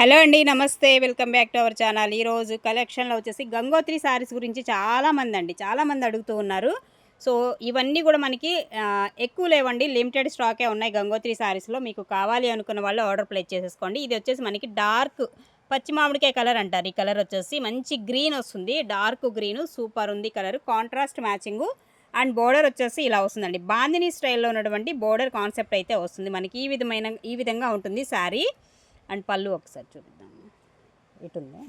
Hello అండి నమస్తే. Welcome back to our channel. ఈరోజు కలెక్షన్లో వచ్చేసి గంగోత్రి శారీస్ గురించి చాలామంది అండి చాలామంది అడుగుతూ ఉన్నారు. సో ఇవన్నీ కూడా మనకి ఎక్కువ లేవండి లిమిటెడ్ స్టాకే ఉన్నాయి గంగోత్రి శారీస్లో మీకు కావాలి అనుకున్న వాళ్ళు ఆర్డర్ ప్లేస్ చేసేసుకోండి. ఇది వచ్చేసి మనకి డార్క్ పచ్చి మామిడికాయ కలర్ అంటారు. ఈ కలర్ వచ్చేసి మంచి గ్రీన్ వస్తుంది డార్క్ గ్రీన్ సూపర్ ఉంది colour contrast matching. And border వచ్చేసి ఇలా వస్తుందండి. బాందిని స్టైల్లో ఉన్నటువంటి బోర్డర్ కాన్సెప్ట్ అయితే వస్తుంది. మనకి ఈ విధమైన ఈ విధంగా ఉంటుంది శారీ అండ్ పళ్ళు ఒకసారి చూపిద్దాం. ఇటుంది.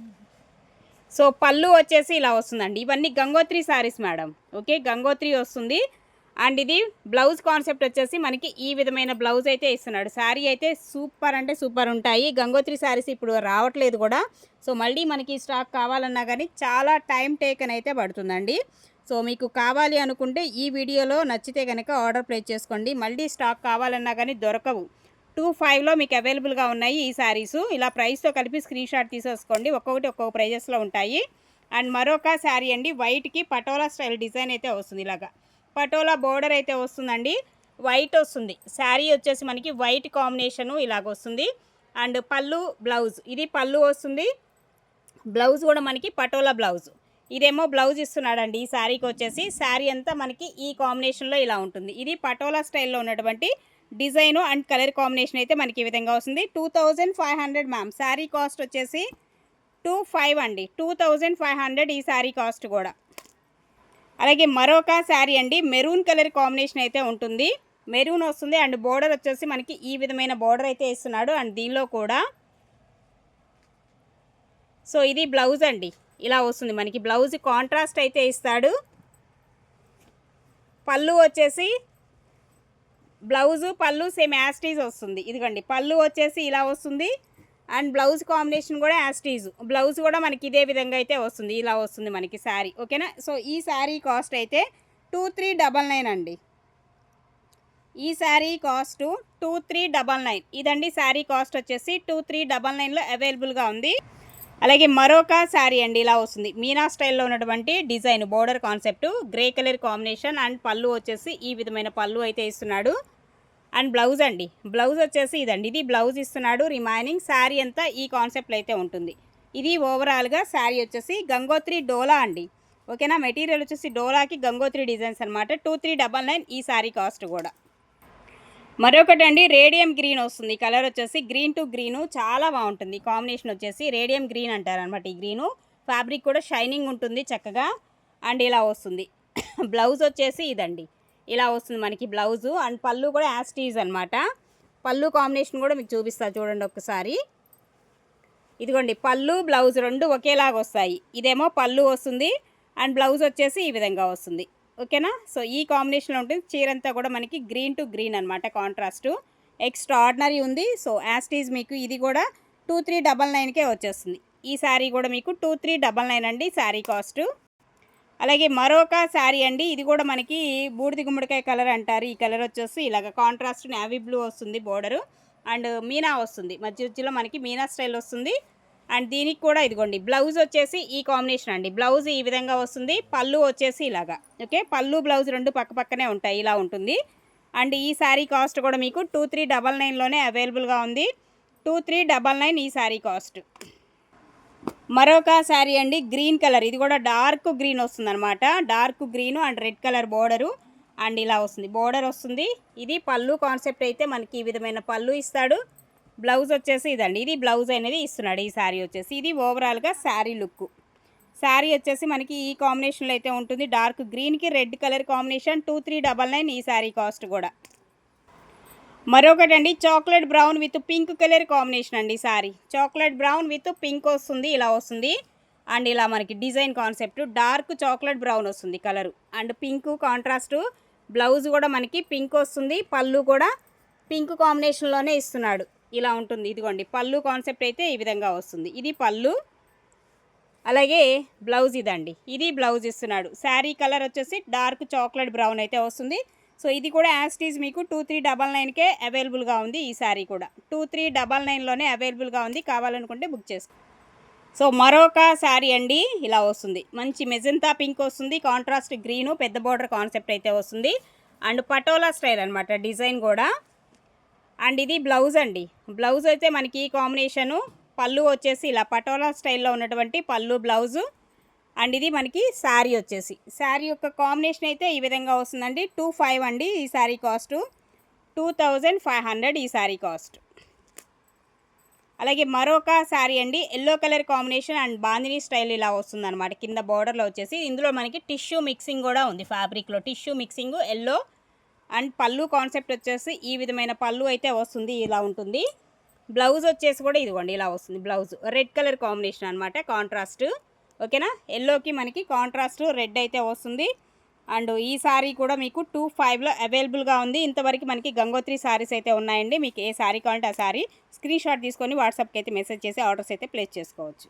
సో పళ్ళు వచ్చేసి ఇలా వస్తుందండి. ఇవన్నీ Gangotri saris madam. Okay Gangotri వస్తుంది. అండ్ ఇది బ్లౌజ్ కాన్సెప్ట్ వచ్చేసి మనకి ఈ విధమైన బ్లౌజ్ అయితే ఇస్తున్నాడు. శారీ అయితే సూపర్ అంటే సూపర్ ఉంటాయి. గంగోత్రి శారీస్ ఇప్పుడు రావట్లేదు కూడా. సో మళ్ళీ మనకి స్టాక్ కావాలన్నా కానీ చాలా టైం టేకన్ అయితే పడుతుందండి. సో మీకు కావాలి అనుకుంటే ఈ వీడియోలో నచ్చితే కనుక ఆర్డర్ ప్లేస్ చేసుకోండి. మళ్ళీ స్టాక్ కావాలన్నా కానీ దొరకవు. టూ ఫైవ్లో మీకు అవైలబుల్గా ఉన్నాయి ఈ శారీస్. ఇలా ప్రైస్తో కలిపి స్క్రీన్ షాట్ తీసేసుకోండి. ఒక్కొక్కటి ఒక్కొక్క ప్రైజెస్లో ఉంటాయి. అండ్ మరొక శారీ అండి వైట్కి పటోలా స్టైల్ డిజైన్ అయితే వస్తుంది ఇలాగా. పటోలా బోర్డర్ అయితే వస్తుందండి. వైట్ వస్తుంది. శారీ వచ్చేసి మనకి వైట్ కాంబినేషను ఇలాగ వస్తుంది. అండ్ పళ్ళు బ్లౌజ్. ఇది పళ్ళు వస్తుంది. బ్లౌజ్ కూడా మనకి పటోలా బ్లౌజ్. ఇదేమో బ్లౌజ్ ఇస్తున్నాడండి ఈ శారీకి వచ్చేసి. శారీ అంతా మనకి ఈ కాంబినేషన్లో ఇలా ఉంటుంది. ఇది పటోలా స్టైల్లో ఉన్నటువంటి డిజైన్ అండ్ కలర్ కాంబినేషన్ అయితే మనకి ఈ విధంగా వస్తుంది. Two thousand five hundred ma'am. Sari cost వచ్చేసి టూ ఫైవ్ అండి. టూ థౌజండ్ ఫైవ్ హండ్రెడ్ ఈ శారీ కాస్ట్ కూడా. అలాగే మరొక శారీ అండి. మెరూన్ కలర్ కాంబినేషన్ అయితే ఉంటుంది. మెరూన్ వస్తుంది అండ్ బోర్డర్ వచ్చేసి మనకి ఈ విధమైన బోర్డర్ అయితే ఇస్తున్నాడు. అండ్ దీనిలో కూడా సో ఇది బ్లౌజ్ అండి. ఇలా వస్తుంది మనకి. బ్లౌజ్ కాంట్రాస్ట్ అయితే ఇస్తాడు. పళ్ళు వచ్చేసి బ్లౌజు పళ్ళు సేమ్ యాస్టీజ్ వస్తుంది. ఇదిగండి పళ్ళు వచ్చేసి ఇలా వస్తుంది. అండ్ బ్లౌజ్ కాంబినేషన్ కూడా యాస్టీజ్ బ్లౌజ్ కూడా మనకి ఇదే విధంగా అయితే వస్తుంది. ఇలా వస్తుంది మనకి శారీ ఓకేనా సో ఈ శారీ కాస్ట్ అయితే టూ త్రీ డబల్ నైన్ అండి. ఈ sari cost two three double nine ఇదండి శారీ కాస్ట్ వచ్చేసి టూ త్రీ డబల్ నైన్లో అవైలబుల్గా ఉంది. అలాగే మరొక శారీ అండి ఇలా వస్తుంది. మీనా స్టైల్లో ఉన్నటువంటి design border concept grey colour combination and పళ్ళు వచ్చేసి ఈ విధమైన పళ్ళు అయితే ఇస్తున్నాడు. అండ్ బ్లౌజ్ అండి బ్లౌజ్ వచ్చేసి ఇదండి. ఇది బ్లౌజ్ ఇస్తున్నాడు రిమైనింగ్ శారీ అంతా ఈ కాన్సెప్ట్లో అయితే ఉంటుంది. ఇది ఓవరాల్గా శారీ వచ్చేసి గంగోత్రి డోలా అండి. ఓకేనా? మెటీరియల్ వచ్చేసి డోలాకి గంగోత్రి డిజైన్స్ అనమాట టూ త్రీ డబల్ నైన్ ఈ శారీ కాస్ట్ కూడా. మరొకటి అండి రేడియం గ్రీన్ వస్తుంది కలర్ వచ్చేసి గ్రీన్ టు గ్రీను చాలా బాగుంటుంది. కాంబినేషన్ వచ్చేసి రేడియం గ్రీన్ అంటారు అనమాట ఈ గ్రీను ఫ్యాబ్రిక్ కూడా షైనింగ్ ఉంటుంది చక్కగా. అండ్ ఇలా వస్తుంది. బ్లౌజ్ వచ్చేసి ఇదండి. ఇలా వస్తుంది మనకి బ్లౌజు అండ్ పళ్ళు కూడా యాస్టీజ్ అనమాట పళ్ళు కాంబినేషన్ కూడా మీకు చూపిస్తా చూడండి ఒకసారి ఇదిగోండి పళ్ళు బ్లౌజ్ రెండు ఒకేలాగా వస్తాయి. ఇదేమో పళ్ళు వస్తుంది. అండ్ బ్లౌజ్ వచ్చేసి ఈ విధంగా వస్తుంది. ఓకేనా? సో ఈ కాంబినేషన్లో ఉంటుంది. చీర అంతా కూడా మనకి గ్రీన్ టు గ్రీన్ అనమాట కాంట్రాస్టు. ఎక్స్ట్రా ఆర్డినరీ ఉంది. సో యాస్టీజ్ మీకు ఇది కూడా టూ త్రీ డబల్ నైన్కే వచ్చేస్తుంది. ఈ శారీ కూడా మీకు టూ త్రీ డబల్ నైన్ అండి శారీ కాస్ట్. అలాగే మరొక శారీ అండి. ఇది కూడా మనకి బూడిద గుమ్మడికాయ కలర్ అంటారు. ఈ కలర్ వచ్చేసి ఇలాగ కాంట్రాస్ట్ నేవీ బ్లూ వస్తుంది బోర్డరు అండ్ మీనా వస్తుంది. మధ్య మధ్యలో మనకి మీనా స్టైల్ వస్తుంది. అండ్ దీనికి కూడా ఇదిగోండి బ్లౌజ్ వచ్చేసి ఈ కాంబినేషన్ అండి. బ్లౌజ్ ఈ విధంగా వస్తుంది పళ్ళు వచ్చేసి ఇలాగా. ఓకే పళ్ళు బ్లౌజ్ రెండు పక్క పక్కనే ఉంటాయి ఇలా ఉంటుంది. అండ్ ఈ శారీ కాస్ట్ కూడా మీకు టూ త్రీ డబల్ నైన్లోనే అవైలబుల్గా ఉంది. టూ త్రీ డబల్ నైన్ ఈ శారీ కాస్ట్. మరొక శారీ అండి గ్రీన్ కలర్. ఇది కూడా డార్క్ గ్రీన్ వస్తుంది అనమాట dark green and red colour border. And ఇలా వస్తుంది బోర్డర్ వస్తుంది. ఇది పళ్ళు కాన్సెప్ట్ అయితే మనకి ఈ విధమైన పళ్ళు ఇస్తాడు. బ్లౌజ్ వచ్చేసి ఇదండి. ఇది బ్లౌజ్ అనేది ఇస్తున్నాడు ఈ శారీ వచ్చేసి. ఇది ఓవరాల్గా శారీ లుక్. శారీ వచ్చేసి మనకి ఈ కాంబినేషన్లో అయితే ఉంటుంది. డార్క్ గ్రీన్కి red colour combination two three double nine ఈ శారీ కాస్ట్ కూడా. మరొకటి అండి chocolate brown with pink colour combination అండి sari chocolate brown with pink వస్తుంది ఇలా వస్తుంది. అండ్ ఇలా మనకి design concept dark chocolate brown వస్తుంది colour. And pink contrast blouse కూడా మనకి పింక్ వస్తుంది. పళ్ళు కూడా పింక్ కాంబినేషన్లోనే ఇస్తున్నాడు. ఇలా ఉంటుంది. ఇదిగోండి పళ్ళు కాన్సెప్ట్ అయితే ఈ విధంగా వస్తుంది. ఇది పళ్ళు అలాగే బ్లౌజ్ ఇదండి. ఇది బ్లౌజ్ ఇస్తున్నాడు. శారీ కలర్ వచ్చేసి డార్క్ చాక్లెట్ బ్రౌన్ అయితే వస్తుంది. సో ఇది కూడా యాస్టీజ్ మీకు టూ త్రీ డబల్ నైన్కే అవైలబుల్గా ఉంది ఈ శారీ కూడా. టూ త్రీ డబల్ నైన్లోనే అవైలబుల్గా ఉంది. కావాలనుకుంటే బుక్ చేసుకో. సో మరొక శారీ అండి ఇలా వస్తుంది. మంచి మెజంతా పింక్ వస్తుంది. కాంట్రాస్ట్ గ్రీను పెద్ద బార్డర్ కాన్సెప్ట్ అయితే వస్తుంది. అండ్ పటోలా స్టైల్ అనమాట డిజైన్ కూడా. అండ్ ఇది బ్లౌజ్ అండి. బ్లౌజ్ అయితే మనకి ఈ కాంబినేషను పళ్ళు వచ్చేసి ఇలా పటోలా స్టైల్లో ఉన్నటువంటి పళ్ళు బ్లౌజు అండ్ ఇది మనకి శారీ వచ్చేసి. శారీ యొక్క కాంబినేషన్ అయితే ఈ విధంగా వస్తుందండి. టూ ఫైవ్ అండి ఈ sari cost. Two thousand five hundred ఈ శారీ కాస్ట్. అలాగే మరొక శారీ అండి yellow colour combination and bandhani style ఇలా వస్తుందన్నమాట. కింద బార్డర్లో వచ్చేసి. ఇందులో మనకి టిష్యూ మిక్సింగ్ కూడా ఉంది ఫ్యాబ్రిక్లో. టిష్యూ మిక్సింగ్ ఎల్లో అండ్ పళ్ళు కాన్సెప్ట్ వచ్చేసి ఈ విధమైన పళ్ళు అయితే వస్తుంది ఇలా ఉంటుంది. బ్లౌజ్ వచ్చేసి కూడా ఇదిగోండి ఇలా వస్తుంది బ్లౌజ్. రెడ్ కలర్ కాంబినేషన్ అనమాట కాంట్రాస్ట్. ఓకేనా? ఎల్లోకి మనకి కాంట్రాస్ట్ రెడ్ అయితే వస్తుంది. అండ్ ఈ సారీ కూడా మీకు టూ ఫైవ్లో అవైలబుల్గా ఉంది. ఇంతవరకు మనకి గంగోత్రి సారీస్ అయితే ఉన్నాయండి. మీకు ఏ సారీ కావాలంటే ఆ సారీ స్క్రీన్ షాట్ తీసుకొని వాట్సాప్కి అయితే మెసేజ్ చేసి ఆర్డర్స్ అయితే ప్లేస్ చేసుకోవచ్చు.